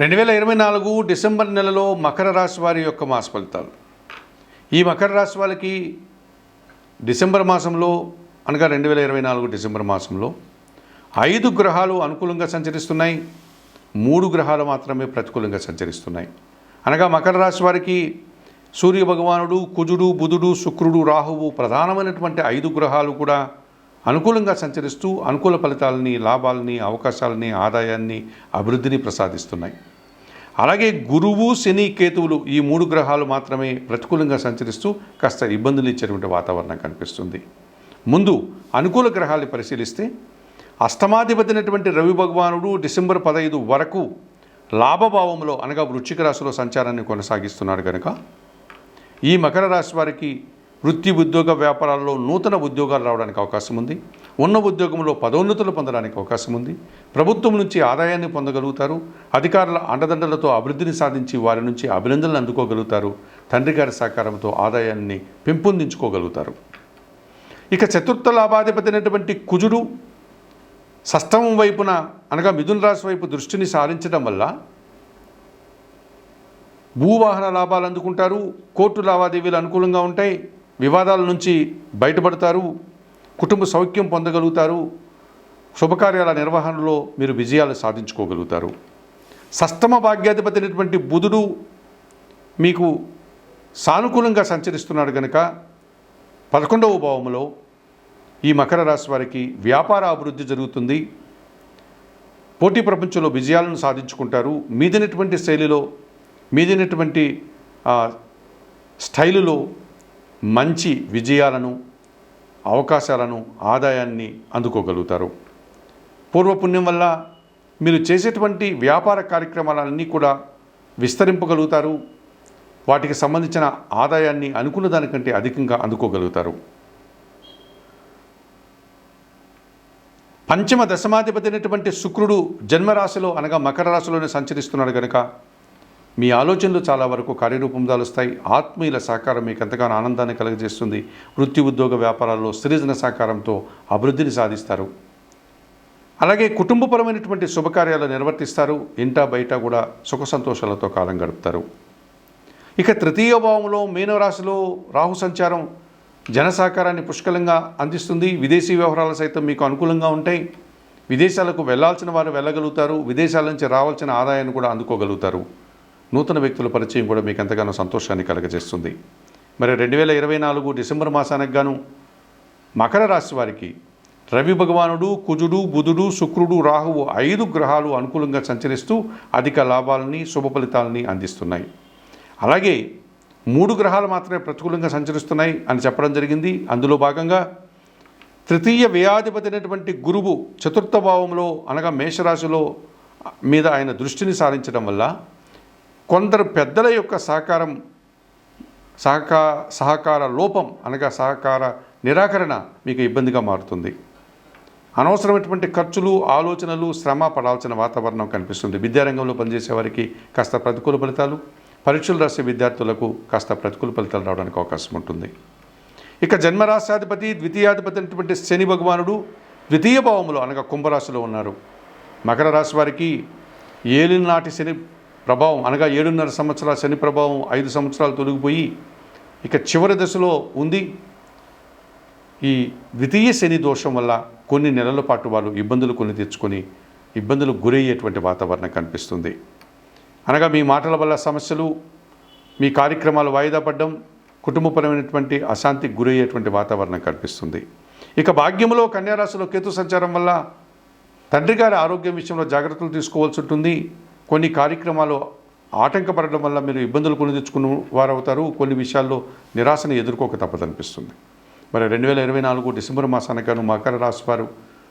రెండు వేల ఇరవై నాలుగు డిసెంబర్ నెలలో మకర రాశి వారి యొక్క మాస ఫలితాలు. ఈ మకర రాశి వాళ్ళకి డిసెంబర్ మాసంలో అనగా రెండు వేల ఇరవై నాలుగు డిసెంబర్ మాసంలో ఐదు గ్రహాలు అనుకూలంగా సంచరిస్తున్నాయి. మూడు గ్రహాలు మాత్రమే ప్రతికూలంగా సంచరిస్తున్నాయి. అనగా మకర రాశి వారికి సూర్య భగవానుడు కుజుడు బుధుడు శుక్రుడు రాహువు ప్రధానమైనటువంటి ఐదు గ్రహాలు కూడా అనుకూలంగా సంచరిస్తూ అనుకూల ఫలితాలని లాభాలని అవకాశాలని ఆదాయాన్ని అభివృద్ధిని ప్రసాదిస్తున్నాయి. అలాగే గురువు శని కేతువులు ఈ మూడు గ్రహాలు మాత్రమే ప్రతికూలంగా సంచరిస్తూ కాస్త ఇబ్బందులు ఇచ్చేటువంటి వాతావరణం కనిపిస్తుంది. ముందు అనుకూల గ్రహాలు పరిశీలిస్తే అష్టమాధిపతినటువంటి రవి భగవానుడు డిసెంబర్ పదహైదు వరకు లాభభావంలో అనగా వృశ్చిక రాశిలో సంచారాన్ని కొనసాగిస్తున్నాడు కనుక ఈ మకర రాశి వారికి వృత్తి ఉద్యోగ వ్యాపారాల్లో నూతన ఉద్యోగాలు రావడానికి అవకాశం ఉంది. ఉన్న ఉద్యోగంలో పదోన్నతులు పొందడానికి అవకాశం ఉంది. ప్రభుత్వం నుంచి ఆదాయాన్ని పొందగలుగుతారు. అధికారుల అండదండలతో అభివృద్ధిని సాధించి వారి నుంచి అభినందనలు అందుకోగలుగుతారు. తండ్రి గారి సహకారంతో ఆదాయాన్ని పెంపొందించుకోగలుగుతారు. ఇక చతుర్థ లాభాధిపతి అయినటువంటి కుజుడు సష్టమం వైపున అనగా మిథున రాశి వైపు దృష్టిని సారించడం వల్ల భూవాహన లాభాలు అందుకుంటారు. కోర్టు లావాదేవీలు అనుకూలంగా ఉంటాయి. వివాదాల నుంచి బయటపడతారు కుటుంబ సౌఖ్యం పొందగలుగుతారు శుభకార్యాల నిర్వహణలో మీరు విజయాలు సాధించుకోగలుగుతారు. సష్టమ భాగ్యాధిపతి అయినటువంటి బుధుడు మీకు సానుకూలంగా సంచరిస్తున్నాడు కనుక పదకొండవ భావంలో ఈ మకర రాశి వారికి వ్యాపార అభివృద్ధి జరుగుతుంది. పోటీ ప్రపంచంలో విజయాలను సాధించుకుంటారు. మీదినటువంటి శైలిలో మీదినటువంటి ఆ, స్టైలులో మంచి విజయాలను అవకాశాలను ఆదాయాన్ని అందుకోగలుగుతారు. పూర్వపుణ్యం వల్ల మీరు చేసేటువంటి వ్యాపార కార్యక్రమాలన్నీ కూడా విస్తరింపగలుగుతారు. వాటికి సంబంధించిన ఆదాయాన్ని అనుకున్న దానికంటే అధికంగా అందుకోగలుగుతారు. పంచమ దశమాధిపతి అయినటువంటి శుక్రుడు జన్మరాశిలో అనగా మకర రాశిలోనే సంచరిస్తున్నాడు కనుక మీ ఆలోచనలు చాలా వరకు కార్యరూపం దాలుస్తాయి. ఆత్మీయుల సహకారం మీకు ఎంతగానో ఆనందాన్ని కలుగజేస్తుంది. వృత్తి ఉద్యోగ వ్యాపారాల్లో సృజన సహకారంతో అభివృద్ధిని సాధిస్తారు. అలాగే కుటుంబపరమైనటువంటి శుభకార్యాలు నిర్వర్తిస్తారు. ఇంటా బయట కూడా సుఖ సంతోషాలతో కాలం గడుపుతారు. ఇక తృతీయ భావంలో మీనరాశిలో రాహు సంచారం జన సహకారాన్ని పుష్కలంగా అందిస్తుంది. విదేశీ వ్యవహారాలు సైతం మీకు అనుకూలంగా ఉంటాయి. విదేశాలకు వెళ్ళాల్సిన వారు వెళ్ళగలుగుతారు. విదేశాల నుంచి రావాల్సిన ఆదాయాన్ని కూడా అందుకోగలుగుతారు. నూతన వ్యక్తుల పరిచయం కూడా మీకు ఎంతగానో సంతోషాన్ని కలగజేస్తుంది. మరి రెండు వేల ఇరవై నాలుగు డిసెంబర్ మాసానికి గాను మకర రాశి వారికి రవి భగవానుడు కుజుడు బుధుడు శుక్రుడు రాహువు ఐదు గ్రహాలు అనుకూలంగా సంచరిస్తూ అధిక లాభాలని శుభ ఫలితాలని అందిస్తున్నాయి. అలాగే మూడు గ్రహాలు మాత్రమే ప్రతికూలంగా సంచరిస్తున్నాయి అని చెప్పడం జరిగింది. అందులో భాగంగా తృతీయ వ్యయాధిపతి అయినటువంటి గురువు చతుర్థ భావంలో అనగా మేషరాశిలో మీద ఆయన దృష్టిని సారించడం వల్ల కొందరు పెద్దల యొక్క సహకారం సహకా సహకార లోపం అనగా సహకార నిరాకరణ మీకు ఇబ్బందిగా మారుతుంది. అనవసరమైనటువంటి ఖర్చులు ఆలోచనలు శ్రమ పడాల్సిన వాతావరణం కనిపిస్తుంది. విద్యారంగంలో పనిచేసే వారికి కాస్త ప్రతికూల ఫలితాలు పరీక్షలు రాసే విద్యార్థులకు కాస్త ప్రతికూల ఫలితాలు రావడానికి అవకాశం ఉంటుంది. ఇక జన్మరాశాధిపతి ద్వితీయాధిపతి అయినటువంటి శని భగవానుడు ద్వితీయ భావంలో అనగా కుంభరాశిలో ఉన్నారు. మకర రాశి వారికి ఏలినాటి శని ప్రభావం అనగా ఏడున్నర సంవత్సరాల శని ప్రభావం ఐదు సంవత్సరాలు తొలగిపోయి ఇక చివరి దశలో ఉంది. ఈ ద్వితీయ శని దోషం వల్ల కొన్ని నెలల పాటు వాళ్ళు ఇబ్బందులు కొన్ని తెచ్చుకొని ఇబ్బందులకు గురయ్యేటువంటి వాతావరణం కనిపిస్తుంది. అనగా మీ మాటల వల్ల సమస్యలు మీ కార్యక్రమాలు వాయిదా పడడం కుటుంబపరమైనటువంటి అశాంతికి గురయ్యేటువంటి వాతావరణం కనిపిస్తుంది. ఇక భాగ్యంలో కన్యారాశిలో కేతు సంచారం వల్ల తండ్రి గారి ఆరోగ్యం విషయంలో జాగ్రత్తలు తీసుకోవాల్సి ఉంటుంది. కొన్ని కార్యక్రమాలు ఆటంకపడడం వల్ల మీరు ఇబ్బందులు కొని తెచ్చుకున్న వారవుతారు. కొన్ని విషయాల్లో నిరాశను ఎదుర్కోక తప్పదనిపిస్తుంది. మరి రెండు వేల ఇరవై నాలుగు డిసెంబర్ మాసానికి మకర రాశి వారు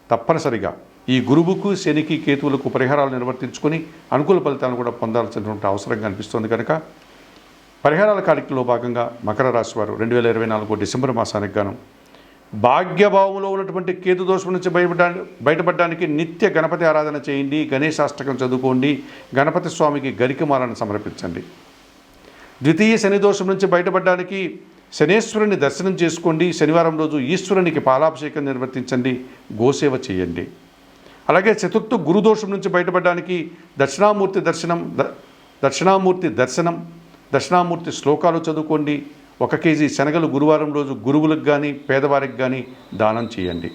తప్పనిసరిగా ఈ గురువుకు శనికి కేతువులకు పరిహారాలు నిర్వర్తించుకొని అనుకూల ఫలితాలను కూడా పొందాల్సినటువంటి అవసరం కనిపిస్తుంది కనుక పరిహారాల కార్యక్రమంలో భాగంగా మకర రాశి వారు రెండు వేల ఇరవై నాలుగు డిసెంబర్ మాసానికి గాను భాగ్యభావంలో ఉన్నటువంటి కేతు దోషం నుంచి బయటపడా బయటపడడానికి నిత్య గణపతి ఆరాధన చేయండి గణేశాష్టకం చదువుకోండి గణపతి స్వామికి గరికమాలను సమర్పించండి. ద్వితీయ శని దోషం నుంచి బయటపడడానికి శనేశ్వరుని దర్శనం చేసుకోండి శనివారం రోజు ఈశ్వరునికి పాలాభిషేకం నిర్వర్తించండి గోసేవ చేయండి. అలాగే చతుర్థ గురుదోషం నుంచి బయటపడడానికి దక్షిణామూర్తి దర్శనం ద- దక్షిణామూర్తి దర్శనం దక్షిణామూర్తి శ్లోకాలు చదువుకోండి ఒక కేజీ శనగలు గురువారం రోజు గురువులకు కానీ పేదవారికి కానీ దానం చేయండి.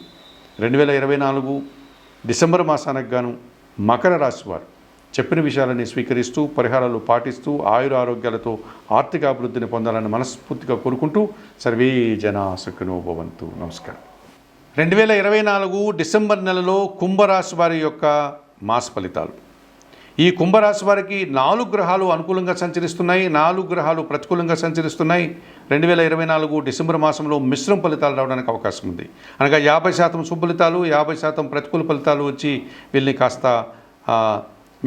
రెండు వేల ఇరవై నాలుగు డిసెంబర్ మాసానికి గాను మకర రాశివారు చెప్పిన విషయాలని స్వీకరిస్తూ పరిహారాలు పాటిస్తూ ఆయుర ఆరోగ్యాలతో ఆర్థిక అభివృద్ధిని పొందాలని మనస్ఫూర్తిగా కోరుకుంటూ సర్వే జనా సుఖినో భవంతు. నమస్కారం. రెండు వేల ఇరవై నాలుగు డిసెంబర్ నెలలో కుంభరాశి వారి యొక్క మాస ఫలితాలు. ఈ కుంభరాశి వారికి నాలుగు గ్రహాలు అనుకూలంగా సంచరిస్తున్నాయి నాలుగు గ్రహాలు ప్రతికూలంగా సంచరిస్తున్నాయి. రెండు వేల ఇరవై నాలుగు డిసెంబర్ మాసంలో మిశ్రమ ఫలితాలు రావడానికి అవకాశం ఉంది. అనగా యాభై శాతం సుఫలితాలు యాభై శాతం ప్రతికూల ఫలితాలు వచ్చి వీళ్ళని కాస్త మిశ్రం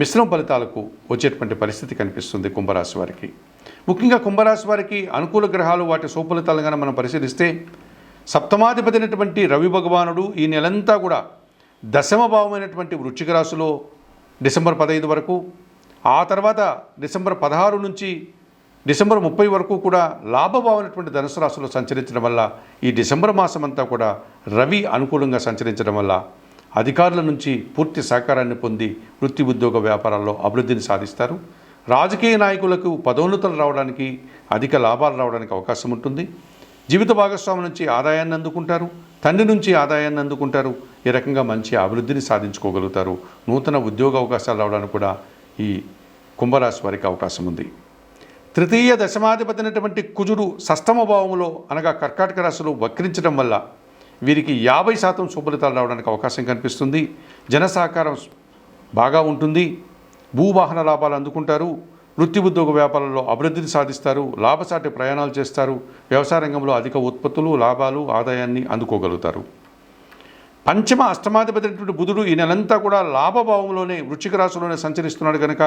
మిశ్రమ ఫలితాలకు వచ్చేటువంటి పరిస్థితి కనిపిస్తుంది కుంభరాశి వారికి. ముఖ్యంగా కుంభరాశి వారికి అనుకూల గ్రహాలు వాటి సుఫలితాలుగా కనుక మనం పరిశీలిస్తే సప్తమాధిపతి అయినటువంటి రవి భగవానుడు ఈ నెలంతా కూడా దశమ భావమైనటువంటి రాశిలో డిసెంబర్ పదహైదు వరకు ఆ తర్వాత డిసెంబర్ పదహారు నుంచి డిసెంబర్ ముప్పై వరకు కూడా లాభభావనటువంటి ధనుసు రాశిలో సంచరించడం వల్ల ఈ డిసెంబర్ మాసం అంతా కూడా రవి అనుకూలంగా సంచరించడం వల్ల అధికారుల నుంచి పూర్తి సహకారాన్ని పొంది వృత్తి ఉద్యోగ వ్యాపారాల్లో అభివృద్ధిని సాధిస్తారు. రాజకీయ నాయకులకు పదోన్నతులు రావడానికి అధిక లాభాలు రావడానికి అవకాశం ఉంటుంది. జీవిత భాగస్వామి నుంచి ఆదాయాన్ని అందుకుంటారు తండ్రి నుంచి ఆదాయాన్ని అందుకుంటారు ఈ రకంగా మంచి అభివృద్ధిని సాధించుకోగలుగుతారు. నూతన ఉద్యోగ అవకాశాలు రావడానికి కూడా ఈ కుంభరాశి వారికి అవకాశం ఉంది. తృతీయ దశమాధిపతి అయినటువంటి కుజుడు షష్టమ భావములో అనగా కర్కాటక రాశిలో వక్రించడం వల్ల వీరికి యాభై శాతం శుభలితాలు రావడానికి అవకాశం కనిపిస్తుంది. జన సహకారం బాగా ఉంటుంది. భూవాహన లాభాలు అందుకుంటారు. వృత్తి ఉద్యోగ వ్యాపారాల్లో అభివృద్ధిని సాధిస్తారు లాభసాటి ప్రయాణాలు చేస్తారు వ్యవసాయ రంగంలో అధిక ఉత్పత్తులు లాభాలు ఆదాయాన్ని అందుకోగలుగుతారు. పంచమ అష్టమాధిపతి బుధుడు ఈ నెలంతా కూడా లాభభావంలోనే వృశ్చిక రాశిలోనే సంచరిస్తున్నాడు కనుక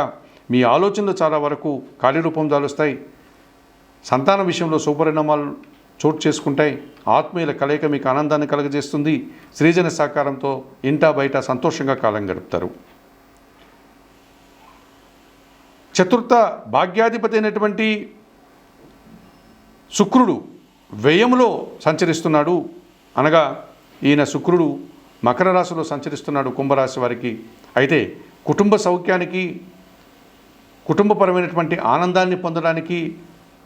మీ ఆలోచనలు చాలా వరకు కార్యరూపం దాలుస్తాయి. సంతాన విషయంలో సుపరిణామాలు చోటు చేసుకుంటాయి. ఆత్మీయుల కలయిక మీకు ఆనందాన్ని కలగజేస్తుంది. సృజన సహకారంతో ఇంటా బయట సంతోషంగా కాలం గడుపుతారు. చతుర్థ భాగ్యాధిపతి అయినటువంటి శుక్రుడు వ్యయములో సంచరిస్తున్నాడు. అనగా ఈయన శుక్రుడు మకర రాశిలో సంచరిస్తున్నాడు కుంభరాశి వారికి. అయితే కుటుంబ సౌఖ్యానికి కుటుంబపరమైనటువంటి ఆనందాన్ని పొందడానికి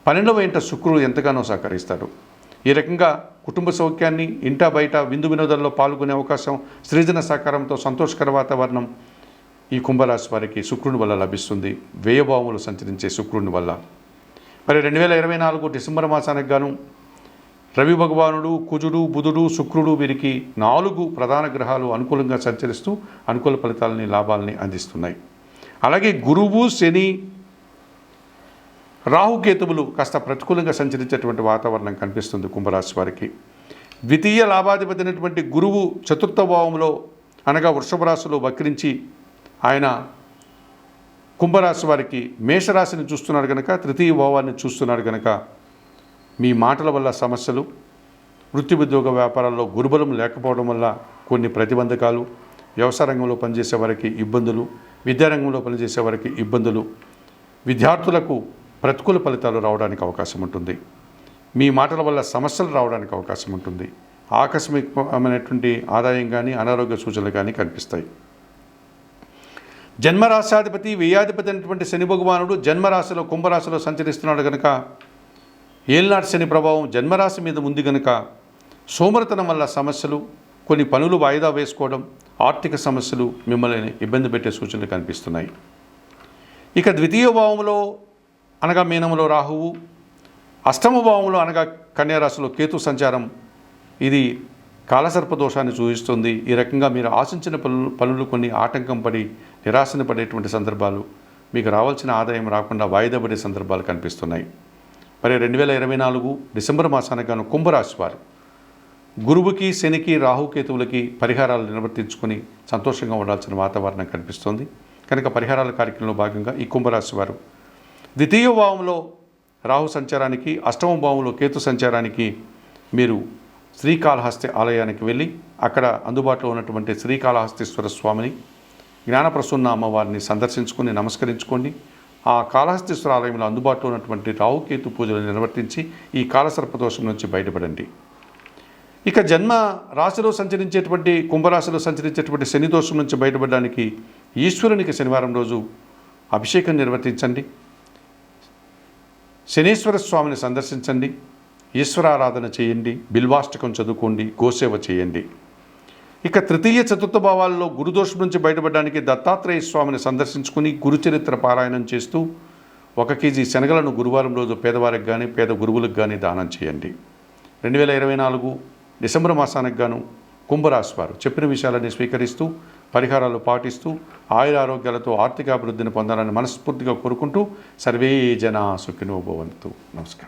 పన్నెండవ ఇంట శుక్రుడు ఎంతగానో సహకరిస్తాడు. ఈ రకంగా కుటుంబ సౌఖ్యాన్ని ఇంటా బయట విందు వినోదాల్లో పాల్గొనే అవకాశం సృజన సహకారంతో సంతోషకర వాతావరణం ఈ కుంభరాశి వారికి శుక్రుని వల్ల లభిస్తుంది. వ్యయభావములు సంచరించే శుక్రుని వల్ల. మరి రెండు వేల ఇరవై నాలుగు డిసెంబర్ మాసానికి గాను రవి భగవానుడు కుజుడు బుధుడు శుక్రుడు వీరికి నాలుగు ప్రధాన గ్రహాలు అనుకూలంగా సంచరిస్తూ అనుకూల ఫలితాలని లాభాలని అందిస్తున్నాయి. అలాగే గురువు శని రాహుకేతువులు కాస్త ప్రతికూలంగా సంచరించేటువంటి వాతావరణం కనిపిస్తుంది కుంభరాశి వారికి. ద్వితీయ లాభాధిపతి అయినటువంటి గురువు చతుర్థ భావంలో అనగా వృషభ రాశిలో వక్రించి ఆయన కుంభరాశి వారికి మేషరాశిని చూస్తున్నాడు కనుక తృతీయ భావాన్ని చూస్తున్నాడు కనుక మీ మాటల వల్ల సమస్యలు వృత్తి ఉద్యోగ వ్యాపారాల్లో గురుబలం లేకపోవడం వల్ల కొన్ని ప్రతిబంధకాలు వ్యవసాయ రంగంలో పనిచేసే వారికి ఇబ్బందులు విద్యారంగంలో పనిచేసే వారికి ఇబ్బందులు విద్యార్థులకు ప్రతికూల ఫలితాలు రావడానికి అవకాశం ఉంటుంది. మీ మాటల వల్ల సమస్యలు రావడానికి అవకాశం ఉంటుంది. ఆకస్మికమైనటువంటి ఆదాయం కానీ అనారోగ్య సూచనలు కానీ కనిపిస్తాయి. జన్మరాశాధిపతి వ్యయాధిపతి అయినటువంటి శని భగవానుడు జన్మరాశిలో కుంభరాశిలో సంచరిస్తున్నాడు కనుక ఏల్నాటి శని ప్రభావం జన్మరాశి మీద ఉంది కనుక సోమరతనం వల్ల సమస్యలు కొన్ని పనులు వాయిదా వేసుకోవడం ఆర్థిక సమస్యలు మిమ్మల్ని ఇబ్బంది పెట్టే సూచనలు కనిపిస్తున్నాయి. ఇక ద్వితీయ భావంలో అనగా మీనంలో రాహువు అష్టమ భావంలో అనగా కన్యారాశిలో కేతు సంచారం ఇది కాలసర్ప దోషాన్ని సూచిస్తుంది. ఈ రకంగా మీరు ఆశించిన పనులు పనులు కొన్ని ఆటంకం పడి నిరాశన పడేటువంటి సందర్భాలు మీకు రావాల్సిన ఆదాయం రాకుండా వాయిదా పడే సందర్భాలు కనిపిస్తున్నాయి. మరి రెండు వేల ఇరవై నాలుగు డిసెంబర్ మాసానికి కుంభరాశి వారు గురువుకి శనికి రాహుకేతువులకి పరిహారాలు నిర్వర్తించుకొని సంతోషంగా ఉండాల్సిన వాతావరణం కనిపిస్తోంది. కనుక పరిహారాల కార్యక్రమంలో భాగంగా ఈ కుంభరాశి వారు ద్వితీయ భావంలో రాహు సంచారానికి అష్టమ భావంలో కేతు సంచారానికి మీరు శ్రీకాళహస్తి ఆలయానికి వెళ్ళి అక్కడ అందుబాటులో ఉన్నటువంటి శ్రీకాళహస్తీశ్వర స్వామిని జ్ఞానప్రసన్న అమ్మవారిని సందర్శించుకొని నమస్కరించుకోండి. ఆ కాళహస్తీశ్వర ఆలయంలో అందుబాటులో ఉన్నటువంటి రావుకేతు పూజలు నిర్వర్తించి ఈ కాలసర్పదోషం నుంచి బయటపడండి. ఇక జన్మ రాశిలో సంచరించేటువంటి కుంభరాశిలో సంచరించేటువంటి శని దోషం నుంచి బయటపడడానికి ఈశ్వరునికి శనివారం రోజు అభిషేకం నిర్వర్తించండి. శనీశ్వర స్వామిని సందర్శించండి. ఈశ్వరారాధన చేయండి బిల్వాష్టకం చదువుకోండి గోసేవ చేయండి. ఇక తృతీయ చతుర్థ భావాల్లో గురుదోషం నుంచి బయటపడడానికి దత్తాత్రేయ స్వామిని సందర్శించుకుని గురుచరిత్ర పారాయణం చేస్తూ ఒక కేజీ శనగలను గురువారం రోజు పేదవారికి కానీ పేద గురువులకు కానీ దానం చేయండి. రెండు వేల ఇరవై నాలుగు డిసెంబర్ మాసానికి గాను కుంభరాశి వారు చెప్పిన విషయాలని స్వీకరిస్తూ పరిహారాలు పాటిస్తూ ఆయుర ఆరోగ్యాలతో ఆర్థికాభివృద్ధిని పొందాలని మనస్ఫూర్తిగా కోరుకుంటూ సర్వే జన సుఖినోభవంతు నమస్కారం.